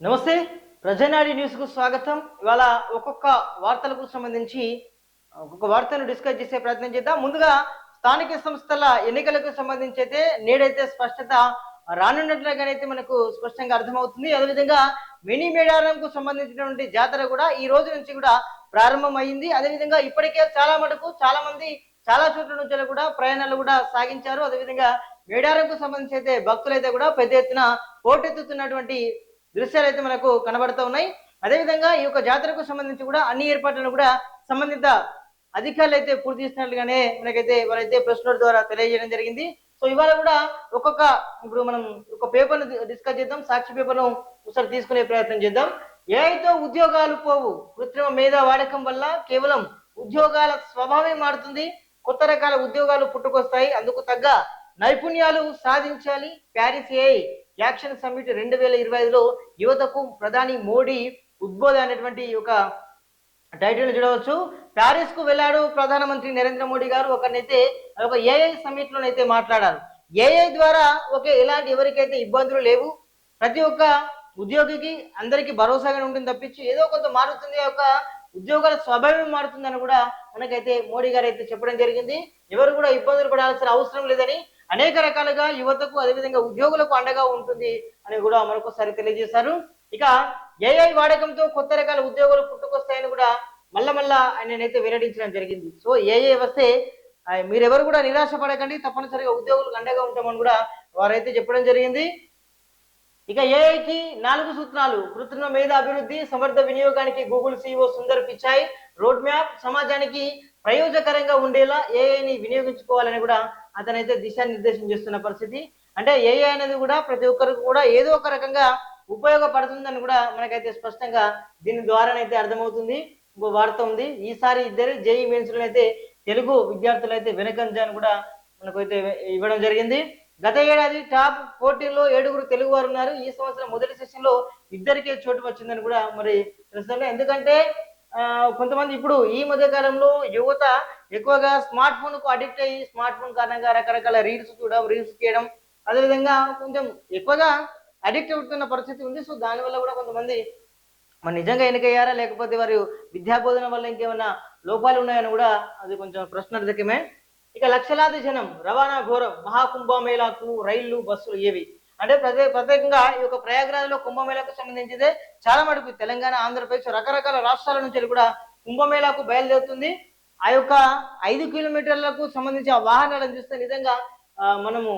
నమస్తే ప్రజానాడి న్యూస్కు స్వాగతం. ఇవాళ ఒక్కొక్క వార్తలకు సంబంధించి ఒక్కొక్క వార్తను డిస్కస్ చేసే ప్రయత్నం చేద్దాం. ముందుగా స్థానిక సంస్థల ఎన్నికలకు సంబంధించి అయితే నేడైతే స్పష్టత రానున్నట్లుగానైతే మనకు స్పష్టంగా అర్థమవుతుంది. అదేవిధంగా మినీ మేడారంకు సంబంధించినటువంటి జాతర కూడా ఈ రోజు నుంచి కూడా ప్రారంభమైంది. అదేవిధంగా ఇప్పటికే చాలా మటుకు చాలా మంది చాలా చోట్ల నుంచి కూడా ప్రయాణాలు కూడా సాగించారు. అదేవిధంగా మేడారంకు సంబంధించి అయితే భక్తులైతే కూడా పెద్ద ఎత్తున పోటెత్తుతున్నటువంటి దృశ్యాలు అయితే మనకు కనబడుతూ ఉన్నాయి. అదేవిధంగా ఈ యొక్క జాతరకు సంబంధించి కూడా అన్ని ఏర్పాట్లను కూడా సంబంధిత అధికారులు అయితే పూర్తి చేసినట్లుగానే మనకైతే వారైతే ప్రెస్ నోట్ ద్వారా తెలియజేయడం జరిగింది. సో ఇవాళ కూడా ఒక్కొక్క ఇప్పుడు మనం ఒక పేపర్ను డిస్కస్ చేద్దాం. సాక్షి పేపర్ను ఒకసారి తీసుకునే ప్రయత్నం చేద్దాం. ఏఐతో ఉద్యోగాలు పోవు. కృత్రిమ మేధ వాడకం వల్ల కేవలం ఉద్యోగాల స్వభావమే మారుతుంది. కొత్త రకాల ఉద్యోగాలు పుట్టుకొస్తాయి. అందుకు తగ్గ నైపుణ్యాలు సాధించాలి. ప్యారిస్ ఏఐ యాక్షన్ సమ్మిట్ రెండు వేల ఇరవై ఐదులో యువతకు ప్రధాని మోడీ ఉద్బోధ అనేటువంటి ఒక టైటిల్ చూడవచ్చు. ప్యారిస్కు వెళ్ళాడు ప్రధానమంత్రి నరేంద్ర మోడీ గారు. ఒకరినైతే ఒక ఏఐ సమ్మిట్ లోనైతే మాట్లాడారు. ఏఐ ద్వారా ఒకే ఎలాంటి ఎవరికైతే ఇబ్బందులు లేవు ప్రతి ఒక్క ఉద్యోగికి అందరికీ భరోసాగానే ఉంటుంది తప్పించి ఏదో కొంత మారుతుంది ఒక ఉద్యోగాల స్వభావం మారుతుందని కూడా మనకైతే మోడీ గారు అయితే చెప్పడం జరిగింది. ఎవరు కూడా ఇబ్బందులు పడాల్సిన అవసరం లేదని అనేక రకాలుగా యువతకు అదేవిధంగా ఉద్యోగులకు అండగా ఉంటుంది అని కూడా మరొకసారి తెలియజేశారు. ఇక ఏఐ వాడకంతో కొత్త రకాల ఉద్యోగాలు పుట్టుకొస్తాయని కూడా మళ్ళా మళ్ళా ఆయననైతే వెల్లడించడం జరిగింది. సో ఏఐ వస్తే మీరెవరు కూడా నిరాశ పడకండి తప్పనిసరిగా ఉద్యోగులకు అండగా ఉంటామని కూడా వారైతే చెప్పడం జరిగింది. ఇక ఏఐకి నాలుగు సూత్రాలు. కృత్రిమ మేధ అభివృద్ధి సమర్థ వినియోగానికి Google CEO Sundar Pichai road map సమాజానికి ప్రయోజకరంగా ఉండేలా ఏఐని వినియోగించుకోవాలని కూడా అతనైతే దిశానిర్దేశం చేస్తున్న పరిస్థితి. అంటే ఏఐ అనేది కూడా ప్రతి ఒక్కరికి కూడా ఏదో ఒక రకంగా ఉపయోగపడుతుందని కూడా మనకైతే స్పష్టంగా దీని ద్వారానైతే అర్థమవుతుంది ఇంకో వార్త ఉంది. ఈసారి ఇద్దరు జేఈ మెయిన్స్ అయితే తెలుగు విద్యార్థులు అయితే వెనకంజాన్ని కూడా మనకైతే ఇవ్వడం జరిగింది. గత ఏడాది టాప్ పోటీల్లో ఏడుగురు తెలుగు వారు ఉన్నారు. ఈ సంవత్సరం మొదటి సెషన్లో ఇద్దరికే చోటు వచ్చిందని కూడా మరి తెలుస్తుంది. ఎందుకంటే కొంతమంది ఇప్పుడు ఈ మధ్య కాలంలో యువత ఎక్కువగా స్మార్ట్ ఫోన్కు అడిక్ట్ అయ్యి స్మార్ట్ ఫోన్ కారణంగా రకరకాల రీల్స్ చూడడం రీల్స్ చేయడం అదేవిధంగా కొంచెం ఎక్కువగా అడిక్ట్ అవుతున్న పరిస్థితి ఉంది. సో దానివల్ల కూడా కొంతమంది మరి నిజంగా ఎన్నికయ్యారా? లేకపోతే వారు విద్యాబోధన వల్ల ఇంకేమైనా లోపాలు ఉన్నాయని కూడా అది కొంచెం ప్రశ్నార్థకమే. ఇక లక్షలాది జనం రవాణా ఘోరం మహాకుంభమేళాకు రైళ్ళు బస్సులు ఏవి? అంటే ప్రత్యే ప్రత్యేకంగా ఈ యొక్క ప్రయాగరాజ్లో కుంభమేళాకు సంబంధించితే చాలా మటుకు తెలంగాణ ఆంధ్రప్రదేశ్ రకరకాల రాష్ట్రాల నుంచి కూడా కుంభమేళాకు బయలుదేరుతుంది. ఆ యొక్క ఐదు కిలోమీటర్లకు సంబంధించిన వాహనాలను చూస్తే నిజంగా మనము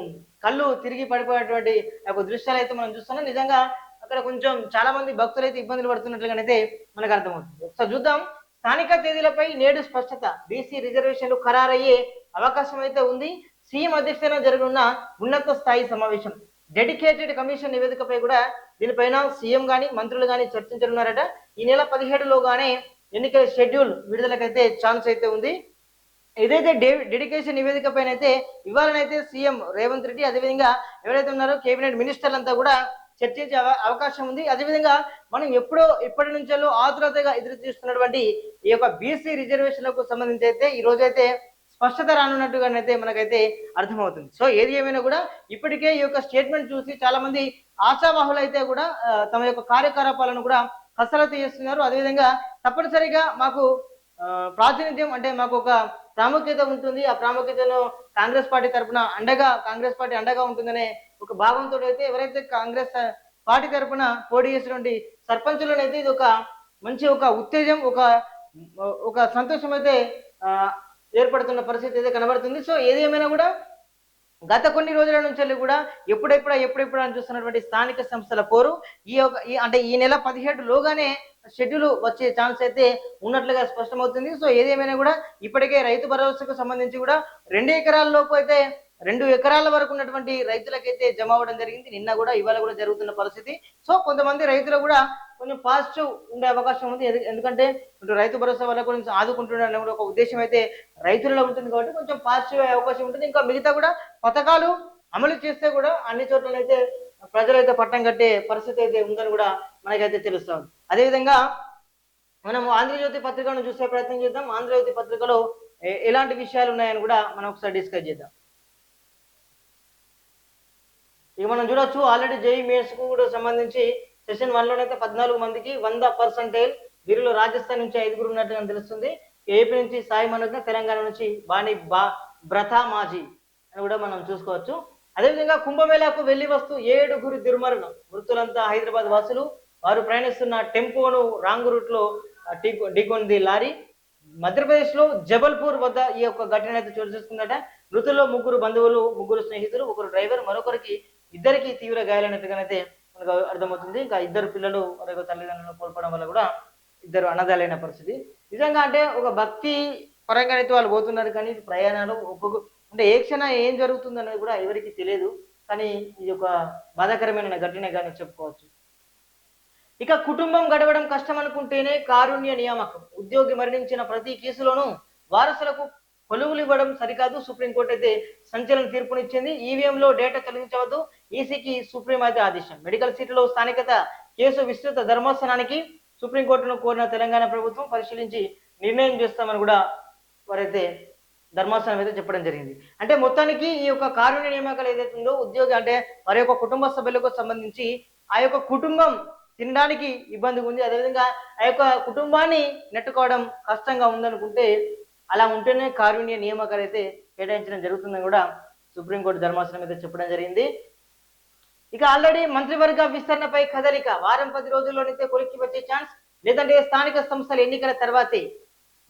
కళ్ళు తిరిగి పడిపోయేటువంటి యొక్క దృశ్యాలు అయితే మనం చూస్తున్నాం. నిజంగా అక్కడ కొంచెం చాలా మంది భక్తులు అయితే ఇబ్బందులు పడుతున్నట్లుగానైతే మనకు అర్థమవుతుంది. ఒకసారి చూద్దాం. స్థానిక తేదీలపై నేడు స్పష్టత. బీసీ రిజర్వేషన్లు ఖరారయ్యే అవకాశం అయితే ఉంది. సీఎం అధ్యక్షతన జరగనున్న ఉన్నత స్థాయి సమావేశం. డెడికేటెడ్ కమిషన్ నివేదికపై కూడా దీనిపైన సీఎం కానీ మంత్రులు కానీ చర్చించనున్నారట. ఈ నెల పదిహేడులోగానే ఎన్నికల షెడ్యూల్ విడుదలకైతే ఛాన్స్ అయితే ఉంది. ఏదైతే డే- డెడికేషన్ నివేదిక పైన అయితే ఇవ్వాలనైతే సీఎం రేవంత్ రెడ్డి అదేవిధంగా ఎవరైతే ఉన్నారో కేబినెట్ మినిస్టర్లంతా కూడా చర్చించే అవ- అవకాశం ఉంది. అదేవిధంగా మనం ఎప్పుడో ఇప్పటి నుంచో ఆతురతగా ఎదురు చూస్తున్నటువంటి ఈ యొక్క బీసీ రిజర్వేషన్లకు సంబంధించి అయితే ఈ రోజైతే అయితే స్పష్టత రానున్నట్టుగానైతే మనకైతే అర్థమవుతుంది. సో ఏది ఏమైనా కూడా ఇప్పటికే ఈ యొక్క స్టేట్మెంట్ చూసి చాలా మంది ఆశావాహులైతే కూడా తమ యొక్క కార్యకలాపాలను కూడా కసరత్తు చేస్తున్నారు. అదేవిధంగా తప్పనిసరిగా మాకు ప్రాతినిధ్యం అంటే మాకు ఒక ప్రాముఖ్యత ఉంటుంది. ఆ ప్రాముఖ్యతను కాంగ్రెస్ పార్టీ తరపున అండగా కాంగ్రెస్ పార్టీ అండగా ఉంటుందనే ఒక భావంతో అయితే ఎవరైతే కాంగ్రెస్ పార్టీ తరపున పోటీ చేసినటువంటి సర్పంచులను అయితే ఇది ఒక మంచి ఒక ఉత్తేజం ఒక ఒక సంతోషం అయితే ఏర్పడుతున్న పరిస్థితి అయితే కనబడుతుంది. సో ఏదేమైనా కూడా గత కొన్ని రోజుల నుంచి కూడా ఎప్పుడెప్పుడు ఎప్పుడెప్పుడు అని చూస్తున్నటువంటి స్థానిక సంస్థల పోరు ఈ యొక్క ఈ అంటే ఈ నెల పదిహేడు లోగానే షెడ్యూల్ వచ్చే ఛాన్స్ అయితే ఉన్నట్లుగా స్పష్టమవుతుంది. సో ఏదేమైనా కూడా ఇప్పటికే రైతు భరోసాకు సంబంధించి కూడా రెండు ఎకరాల లోపు అయితే రెండు ఎకరాల వరకు ఉన్నటువంటి రైతులకైతే జమ అవ్వడం జరిగింది. నిన్న కూడా ఇవాళ కూడా జరుగుతున్న పరిస్థితి. సో కొంతమంది రైతులు కూడా కొంచెం పాజిటివ్ ఉండే అవకాశం ఉంది. ఎందుకంటే ఇటు రైతు భరోసా వల్ల కొంచెం ఆదుకుంటున్నారు కూడా ఒక ఉద్దేశం అయితే రైతులలో ఉంటుంది కాబట్టి కొంచెం పాజిటివ్ అయ్యే అవకాశం ఉంటుంది. ఇంకా మిగతా కూడా పథకాలు అమలు చేస్తే కూడా అన్ని చోట్లనైతే ప్రజలైతే పట్టం కట్టే పరిస్థితి అయితే ఉందని కూడా మనకైతే తెలుస్తాం అదేవిధంగా మనం ఆంధ్రజ్యోతి పత్రికను చూసే ప్రయత్నం చేద్దాం. ఆంధ్రజ్యోతి పత్రికలో ఎలాంటి విషయాలు ఉన్నాయని కూడా మనం ఒకసారి డిస్కస్ చేద్దాం. ఇక మనం చూడొచ్చు ఆల్రెడీ జేఈ మెయిన్స్కు కూడా సంబంధించి సెషన్ వన్ లోనైతే పద్నాలుగు మందికి వంద పర్సెంటేజ్ వీరిలో రాజస్థాన్ నుంచి ఐదుగురు ఉన్నట్టుగా తెలుస్తుంది. ఏపీ నుంచి సాయి మనోజ్ తెలంగాణ నుంచి బాణి బా బ్రతా మాజీ అని కూడా మనం చూసుకోవచ్చు. అదేవిధంగా కుంభమేళాకు వెళ్ళి వస్తూ ఏడుగురు దుర్మరణం. మృతులంతా హైదరాబాద్ వాసులు. వారు ప్రయాణిస్తున్న టెంపోను రాంగ్ రూట్లో ఢీకొంది లారీ. మధ్యప్రదేశ్లో జబల్పూర్ వద్ద ఈ యొక్క ఘటన అయితే చోటు చేసుకుందట. మృతుల్లో ముగ్గురు బంధువులు ముగ్గురు స్నేహితులు ఒకరు డ్రైవర్ మరొకరికి ఇద్దరికి తీవ్ర గాయాలైనట్టుగానైతే మనకు అర్థమవుతుంది. ఇంకా ఇద్దరు పిల్లలు మరొక తల్లిదండ్రులను కోల్పోవడం వల్ల కూడా ఇద్దరు అన్నదాలైన పరిస్థితి. నిజంగా అంటే ఒక భక్తి పరంగా అయితే వాళ్ళు పోతున్నారు కానీ ప్రయాణాలు ఒక్కొక్క అంటే ఏ క్షణం ఏం జరుగుతుంది అనేది కూడా ఎవరికి తెలియదు. కానీ ఇది ఒక బాధాకరమైన ఘటన కానీ చెప్పుకోవచ్చు. ఇక కుటుంబం గడవడం కష్టం అనుకుంటేనే కారుణ్య నియామకం. ఉద్యోగి మరణించిన ప్రతి కేసులోనూ వారసులకు కొలువులు ఇవ్వడం సరికాదు. సుప్రీంకోర్టు అయితే సంచలన తీర్పునిచ్చింది. ఈవీఎంలో డేటా తొలగించవద్దు. ఈసీకి సుప్రీం అయితే ఆదేశం. మెడికల్ సీట్లో స్థానికత కేసు విస్తృత ధర్మాసనానికి సుప్రీంకోర్టును కోరిన తెలంగాణ ప్రభుత్వం పరిశీలించి నిర్ణయం చేస్తామని కూడా వారైతే ధర్మాసనం అయితే చెప్పడం జరిగింది. అంటే మొత్తానికి ఈ యొక్క కారుణ్య నియామకాలు ఏదైతే ఉందో ఉద్యోగి అంటే వారి యొక్క కుటుంబ సభ్యులకు సంబంధించి ఆ యొక్క కుటుంబం తినడానికి ఇబ్బందిగా ఉంది. అదేవిధంగా ఆ యొక్క కుటుంబాన్ని నెట్టుకోవడం కష్టంగా ఉందనుకుంటే అలా ఉంటేనే కారుణ్య నియామకాలు అయితే కేటాయించడం జరుగుతుందని కూడా సుప్రీంకోర్టు ధర్మాసనం అయితే చెప్పడం జరిగింది. ఇక ఆల్రెడీ మంత్రివర్గ విస్తరణపై కదలిక. వారం పది రోజుల్లోనైతే కొలిక్కి వచ్చే ఛాన్స్ లేదంటే స్థానిక సంస్థల ఎన్నికల తర్వాతే.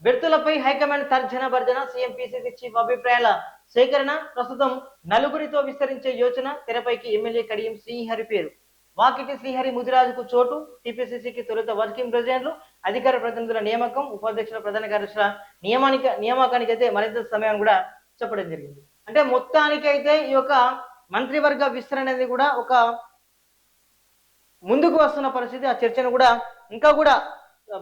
బెర్తులపై హైకమాండ్ తర్జన భర్జన సీఎం పిసిసి చీఫ్ అభిప్రాయాల సేకరణ ప్రస్తుతం నలుగురితో విస్తరించే యోచన తెరపైకి ఎమ్మెల్యే కడియం శ్రీహరి పేరు. వాకిటి శ్రీహరి ముదిరాజుకు చోటు టిపిసిసికి తొలుత వర్కింగ్ ప్రెసిడెంట్లు అధికార ప్రతినిధుల నియామకం ఉపాధ్యక్షుల ప్రధాన కార్యదర్శుల నియమానిక నియామకానికి అయితే మరింత సమయం కూడా చెప్పడం జరిగింది. అంటే మొత్తానికి అయితే ఈ యొక్క మంత్రివర్గ విస్తరణ అనేది కూడా ఒక ముందుకు వస్తున్న పరిస్థితి ఆ చర్చను కూడా ఇంకా కూడా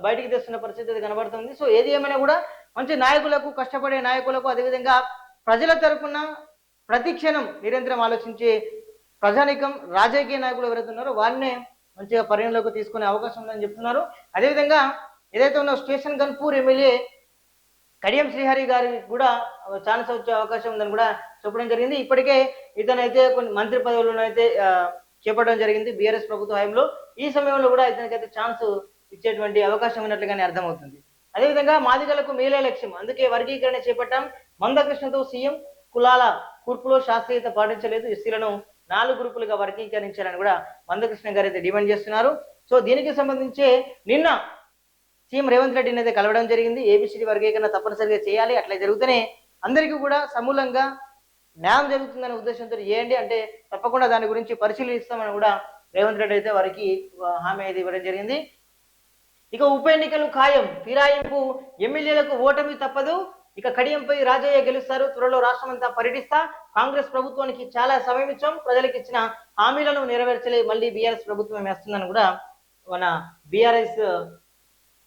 బయటికి తెస్తున్న పరిస్థితి అది కనబడుతుంది. సో ఏది ఏమైనా కూడా మంచి నాయకులకు కష్టపడే నాయకులకు అదేవిధంగా ప్రజల తరఫున ప్రతి క్షణం నిరంతరం ఆలోచించే ప్రజానికం రాజకీయ నాయకులు ఎవరైతే ఉన్నారో వారినే మంచిగా పరిగణలోకి తీసుకునే అవకాశం ఉందని చెప్తున్నారు. అదేవిధంగా ఏదైతే ఉన్న స్టేషన్ గన్పూర్ ఎమ్మెల్యే కడియం శ్రీహరి గారి కూడా ఛాన్స్ వచ్చే అవకాశం ఉందని కూడా చెప్పడం జరిగింది. ఇప్పటికే ఇతనైతే కొన్ని మంత్రి పదవులను అయితే చేపట్టడం జరిగింది బీఆర్ఎస్ ప్రభుత్వ హయాంలో. ఈ సమయంలో కూడా ఇతనికైతే ఛాన్స్ ఇచ్చేటువంటి అవకాశం ఉన్నట్లుగానే అర్థమవుతుంది. అదేవిధంగా మాదిగలకు మేలే లక్ష్యం. అందుకే వర్గీకరణ చేపట్టాం. మందకృష్ణతో సీఎం కులాల కూర్పులో శాస్త్రీయత పాటించలేదు. ఎస్సీలను నాలుగు గ్రూపులుగా వర్గీకరించాలని కూడా మందకృష్ణ గారు అయితే డిమాండ్ చేస్తున్నారు. సో దీనికి సంబంధించి నిన్న సీఎం రేవంత్ రెడ్డిని అయితే కలవడం జరిగింది. ఏబిసిడి వర్గీకరణ తప్పనిసరిగా చేయాలి. అట్లా జరిగితేనే అందరికీ కూడా సమూలంగా న్యాయం జరుగుతుందనే ఉద్దేశంతో ఏంటి అంటే తప్పకుండా దాని గురించి పరిశీలిస్తామని కూడా రేవంత్ రెడ్డి అయితే వారికి హామీ అయితే ఇవ్వడం జరిగింది. ఇక ఉప ఎన్నికలు ఖాయం. ఫిరాయింపు ఎమ్మెల్యేలకు ఓటమి తప్పదు. ఇక కడియంపై రాజయ్య గెలుస్తారు త్వరలో రాష్ట్రం అంతా పర్యటిస్తా. కాంగ్రెస్ ప్రభుత్వానికి చాలా సమయం ఇచ్చాం. ప్రజలకు ఇచ్చిన హామీలను నెరవేర్చలే మళ్ళీ బీఆర్ఎస్ ప్రభుత్వం వేస్తుందని కూడా మన బీఆర్ఎస్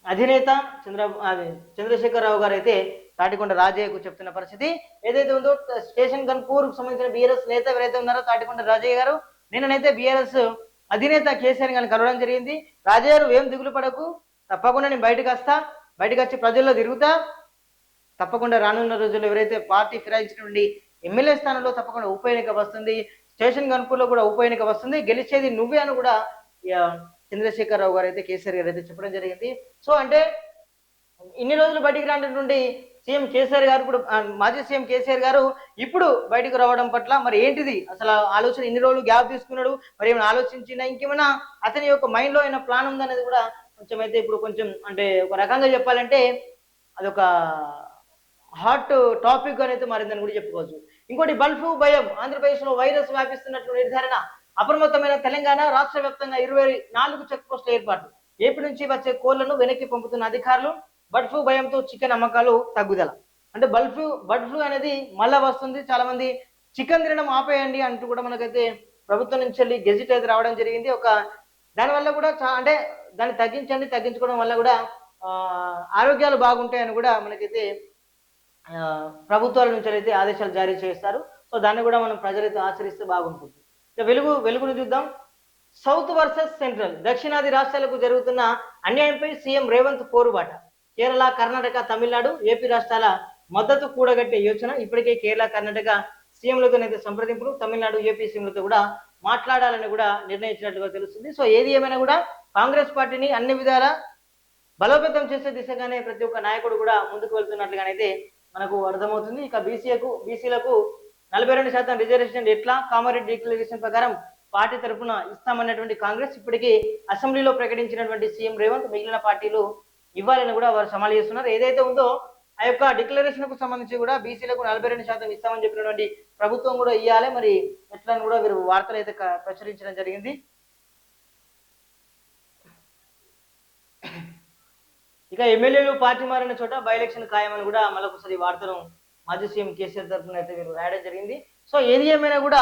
అధినేత చంద్ర అది చంద్రశేఖరరావు గారు అయితే తాటికొండ రాజయ్యకు చెప్తున్న పరిస్థితి. ఏదైతే ఉందో స్టేషన్ గన్పూర్ సంబంధించిన బీఆర్ఎస్ నేత ఎవరైతే ఉన్నారో తాటికొండ రాజయ్య గారు నిన్ననైతే బీఆర్ఎస్ అధినేత కేసీఆర్ గారిని కలవడం జరిగింది. రాజయ్య గారు ఏం దిగులు పడకు తప్పకుండా నేను బయటకు వస్తా బయటకు వచ్చి ప్రజల్లో తిరుగుతా. తప్పకుండా రానున్న రోజుల్లో ఎవరైతే పార్టీ ఫిరాయించినటువంటి ఎమ్మెల్యే స్థానంలో తప్పకుండా ఉప ఎన్నిక వస్తుంది స్టేషన్ గన్పూర్లో కూడా ఉప ఎన్నిక వస్తుంది గెలిచేది నువ్వే అని కూడా చంద్రశేఖరరావు గారు అయితే కేసీఆర్ గారు అయితే చెప్పడం జరిగింది. సో అంటే ఇన్ని రోజులు బయటికి రానటువంటి సీఎం కేసీఆర్ గారు ఇప్పుడు మాజీ సీఎం కేసీఆర్ గారు ఇప్పుడు బయటకు రావడం పట్ల మరి ఏంటిది? అసలు ఆలోచన ఇన్ని రోజులు గ్యాప్ తీసుకున్నాడు మరి ఏమైనా ఆలోచించినా ఇంకేమైనా అతని యొక్క మైండ్లో ఏమైనా అయిన ప్లాన్ ఉందనేది కూడా కొంచెం అయితే ఇప్పుడు కొంచెం అంటే ఒక రకంగా చెప్పాలంటే అదొక హాట్ టాపిక్ అనేది మారిందని కూడా చెప్పుకోవచ్చు. ఇంకోటి బల్ఫ్ భయం. ఆంధ్రప్రదేశ్లో వైరస్ వ్యాపిస్తున్నట్లు నిర్ధారణ అప్రమత్తమైన తెలంగాణ రాష్ట్ర వ్యాప్తంగా ఇరవై నాలుగు చెక్ పోస్టుల ఏర్పాటు. ఏపీ నుంచి వచ్చే కోళ్ళను వెనక్కి పంపుతున్న అధికారులు బర్డ్ ఫ్లూ భయంతో చికెన్ అమ్మకాలు తగ్గుదల. అంటే బర్డ్ ఫ్లూ బర్డ్ ఫ్లూ అనేది మళ్ళా వస్తుంది. చాలా మంది చికెన్ తినడం ఆపేయండి అంటూ కూడా మనకైతే ప్రభుత్వం నుంచి వెళ్ళి గెజిట్ అయితే రావడం జరిగింది. ఒక దానివల్ల కూడా చా- అంటే దాన్ని తగ్గించండి తగ్గించుకోవడం వల్ల కూడా ఆరోగ్యాలు బాగుంటాయని కూడా మనకైతే ప్రభుత్వాల నుంచి అయితే ఆదేశాలు జారీ చేస్తారు. సో దాన్ని కూడా మనం ప్రజలైతే ఆచరిస్తే బాగుంటుంది. ఇక వెలుగు వెలుగును చూద్దాం. సౌత్ వర్సెస్ సెంట్రల్ దక్షిణాది రాష్ట్రాలకు జరుగుతున్న అన్యాయంపై సీఎం రేవంత్ పోరుబాట. కేరళ కర్ణాటక తమిళనాడు ఏపీ రాష్ట్రాల మద్దతు కూడగట్టే యోచన ఇప్పటికే కేరళ కర్ణాటక సీఎంలతోనైతే సంప్రదింపులు తమిళనాడు ఏపీ సీఎంలతో కూడా మాట్లాడాలని కూడా నిర్ణయించినట్లుగా తెలుస్తుంది. సో ఏది ఏమైనా కూడా కాంగ్రెస్ పార్టీని అన్ని విధాల బలోపేతం చేసే దిశగానే ప్రతి ఒక్క నాయకుడు కూడా ముందుకు వెళ్తున్నట్లుగానైతే మనకు అర్థమవుతుంది. ఇక బీసీలకు బీసీలకు నలభై రెండు శాతం రిజర్వేషన్ ఎట్లా? కామారెడ్డి డిక్లరేషన్ ప్రకారం పార్టీ తరఫున ఇస్తామన్నటువంటి కాంగ్రెస్ ఇప్పటికీ అసెంబ్లీలో ప్రకటించినటువంటి సీఎం రేవంత్ మిగిలిన పార్టీలు ఇవ్వాలని కూడా వారు సమాలు చేస్తున్నారు. ఏదైతే ఉందో ఆ యొక్క డిక్లరేషన్కు సంబంధించి కూడా బీసీలకు నలభై రెండు శాతం ఇస్తామని చెప్పినటువంటి ప్రభుత్వం కూడా ఇవ్వాలి మరి ఎట్లా అని కూడా వీరు వార్తలు అయితే ప్రచురించడం జరిగింది. ఇక ఎమ్మెల్యేలు పార్టీ మారిన చోట బై ఎలక్షన్ ఖాయమని కూడా మళ్ళొకసారి ఈ వార్తను మాజీ సీఎం కేసీఆర్ తరఫున అయితే వీరు రాయడం జరిగింది. సో ఏది ఏమైనా కూడా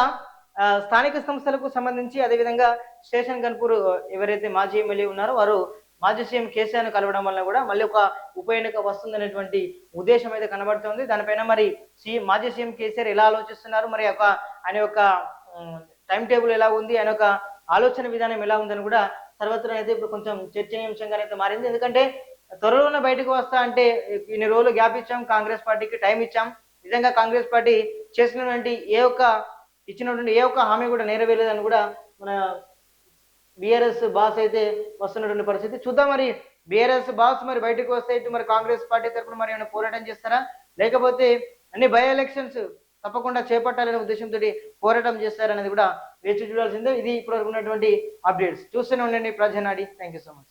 స్థానిక సంస్థలకు సంబంధించి అదేవిధంగా స్టేషన్ కన్పూర్ ఎవరైతే మాజీ ఎమ్మెల్యే ఉన్నారో వారు మాజీ సీఎం కేసీఆర్ను కలవడం వల్ల కూడా మళ్ళీ ఒక ఉప ఎన్నిక వస్తుందనేటువంటి ఉద్దేశం అయితే కనబడుతుంది. దానిపైన మరి సీ మాజీ సీఎం కేసీఆర్ ఎలా ఆలోచిస్తున్నారు? మరి ఒక ఆయన యొక్క టైం టేబుల్ ఎలా ఉంది? ఆయన యొక్క ఆలోచన విధానం ఎలా ఉందని కూడా సర్వత్రా అయితే ఇప్పుడు కొంచెం చర్చనీయాంశంగా అయితే మారింది. ఎందుకంటే త్వరలోనే బయటకు వస్తా అంటే ఇన్ని రోజులు గ్యాప్ ఇచ్చాం కాంగ్రెస్ పార్టీకి టైం ఇచ్చాం. నిజంగా కాంగ్రెస్ పార్టీ చేసినటువంటి ఏ ఒక్క ఇచ్చినటువంటి ఏ ఒక్క హామీ కూడా నెరవేరలేదని కూడా మన బీఆర్ఎస్ బాస్ అయితే వస్తున్నటువంటి పరిస్థితి. చూద్దాం మరి బీఆర్ఎస్ బాస్ మరి బయటకు వస్తే ఇటు మరి కాంగ్రెస్ పార్టీ తరఫున మరి ఏమైనా పోరాటం చేస్తారా? లేకపోతే అన్ని బై ఎలక్షన్స్ తప్పకుండా చేపట్టాలనే ఉద్దేశంతో పోరాటం చేస్తారనేది కూడా వేచి చూడాల్సిందే. ఇది ఇప్పటివరకు ఉన్నటువంటి అప్డేట్స్. చూస్తూనే ఉండండి Prajanadi. Thank you so much.